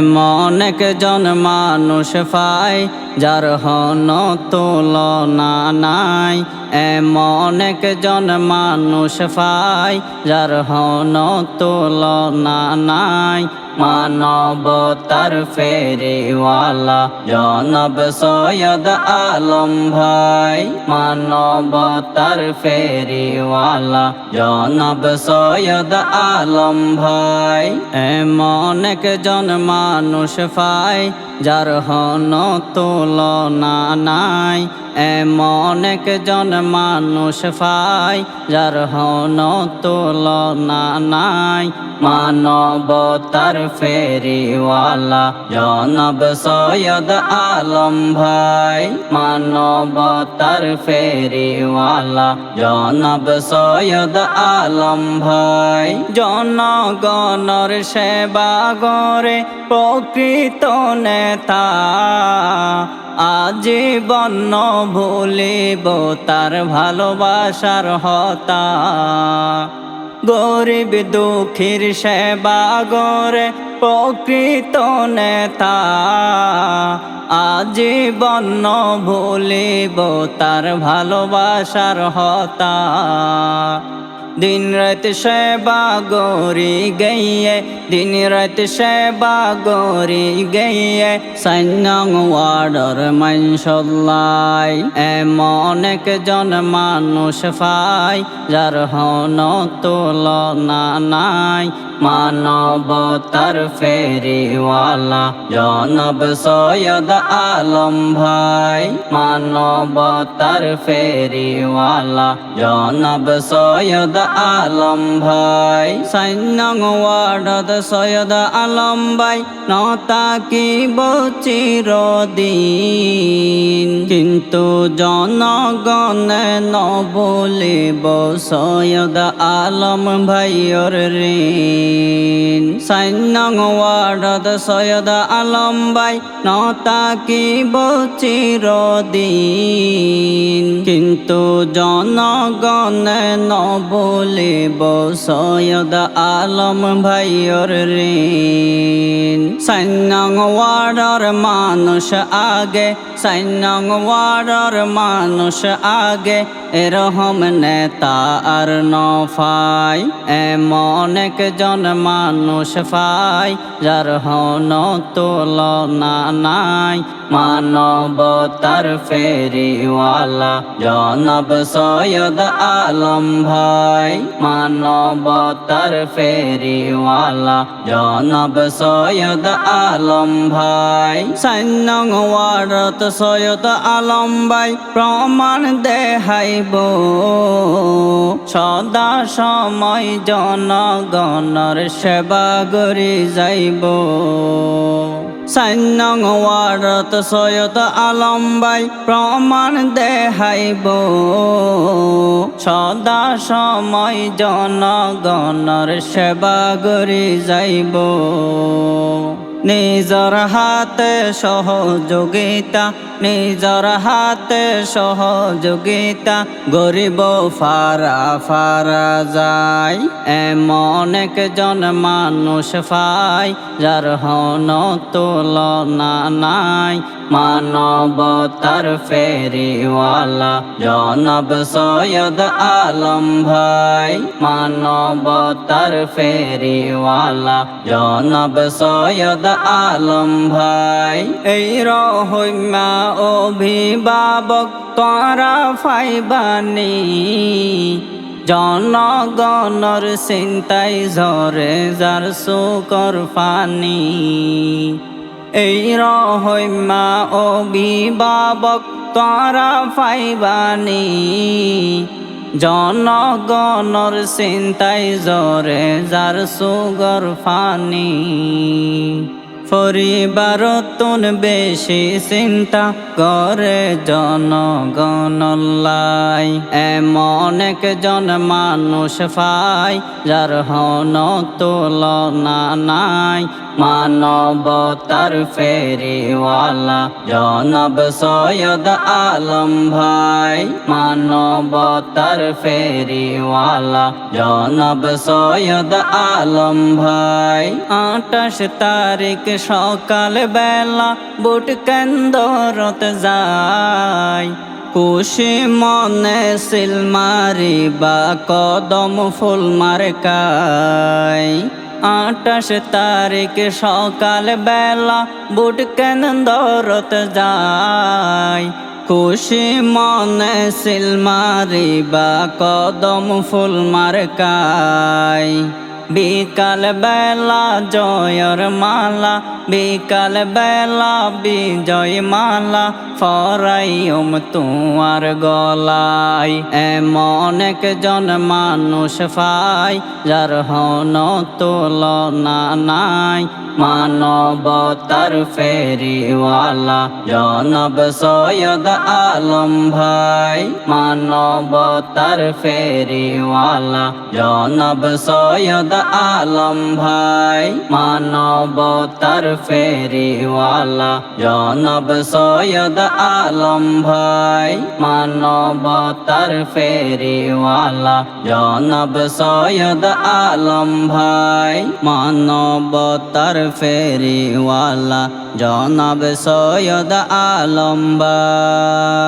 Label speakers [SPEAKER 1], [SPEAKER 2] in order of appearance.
[SPEAKER 1] এমন জন মানুষ পাই যার হন তুলনা নাই, এমন একজন মানুষ পাই যার হন তুলনা নাই। মানবতার ফেরিওয়ালা জনব সৈয়দ আলম ভাই, মানবতার ফেরিওয়ালা জনব সৈয়দ আলম ভাই। এমন একজন মানুষ পাই যার হন তুলনা নাই এমন একজন মানুষ পাই যার হন তুলনা নাই। মানবতার ফেরিওয়ালা জনব সৈয়দ আলম ভাই। মানবতার ফেরিওয়ালা জনব সৈয়দ আলম ভাই। জনগণর সেবা করে প্রকৃত নেতা। আজীবন ভুলিব তার ভালোবাসার হতা। গরিব দুঃখীর সেবা গরে প্রকৃত নেতা। আজীবন ভুলিব তার ভালোবাসার হতা। দিন রাত সেবা গৌরি গইয়ে, দিন রাত সেবা গৌরি গইয়ে সৈন্যং ওয়ার্ডর মনসল্লাই এমন একজন মানুষ ফাই যার হন তুলনা নাই। মানবতার ফেরিওয়ালা, জনব সৈয়দ আলম ভাই। মানবতার ফেরিওয়ালা, জনব সৈয়দ আলম ভাই। সৈন্যং ওয়ার্ডত সৈয়দ আলম ভাই নতা কি চিরদিন। কিন্তু জনগণে ন বলিব সৈয়দ আলম ভাইয়র ঋণ। সৈন্যং ওয়ার্ডত সৈয়দ আলম ভাই নতা কি চিরদিন। কিন্তু জনগণে ন বলিব সৈয়দ আলম ভাইয়র ঋণ। সৈন্যং ওয়ার্ডর মানুষ আগে, সৈন্যং ওয়ার্ডর মানুষ আগে, এরহম নেতা আর নফাই। এমন একজন মানুষ পাই, যার হন তুলনা নাই। মানবতার ফেরিওয়ালা জনব সৈয়দ আলম ভাই। মানবতার ফেরিওয়ালা জনব সৈয়দ আলম ভাই। সৈন্যং ওয়ারত সৈয়দ আলম ভাই, প্রমাণ দেখাইব। সদা সময় জনগণর সেবা করি যাইব। সৈন্যং ওয়ারত সৈয়দ আলম প্রমাণ দেহাইব সদা সময় জনগণর সেবা করি যাইব। নিজর হাতে সহযোগিতা, নিজর হাতে সহযোগিতা, গরিব ফারা ফারা যায়। এমন একজন মানুষ ফাই যার হন তুলনা নাই। মানবতার ফেরিওয়ালা জনব সৈয়দ আলম ভাই। মানবতার ফেরিওয়ালা জনব সৈয়দ আলম ভাই। এই রহিমা অভিভাবক তোরা ফাইবানি। জনগণর চিন্তাই ঝরে যার সুকর পানি এই রহমা অভিভাবক তারা ফাইবানি। জনগণর চিন্তাই জরে যার সুগর ফানি। পরিবারতন বেশি চিন্তা করে জনগণলাই এমন একজন মানুষ ফাই যার হন তুলনা নাই। মানবতার ফেরিওয়ালা, জনব সৈয়দ আলম ভাই। মানবতার ফেরিওয়ালা, জনব সৈয়দ আলম ভাই। আঠাশ তারিখ সকাল বেলা বুট কেন্দ্রত যায়। খুশি মনে সিল মারি বা কদম ফুল মার্কায়। আঠাশ তারিখ সকাল বেলা বুট কেন দরত যায়। খুশি মনে সিল মারি বা কদম ফুল মার্কায়। বিকাল বেলা জয়র মালা, বিকাল বেলা বিজয় মালা, ফরাইম তোমার গলায়। এমন একজন মানুষ পাই, যার হন তুলনা নাই। মানবতার ফেরিওয়ালা জনব সৈয়দ আলম ভাই। মানবতার ফেরিওয়ালা জনব সৈয়দ আলম ভাই, মানবতার ফেরিওয়ালা, জনব সৈয়দ আলম ভাই, মানবতার ফেরিওয়ালা, জনব সৈয়দ আলম ভাই, মানবতার ফেরিওয়ালা, জনাব সৈয়দ আলম ভাই।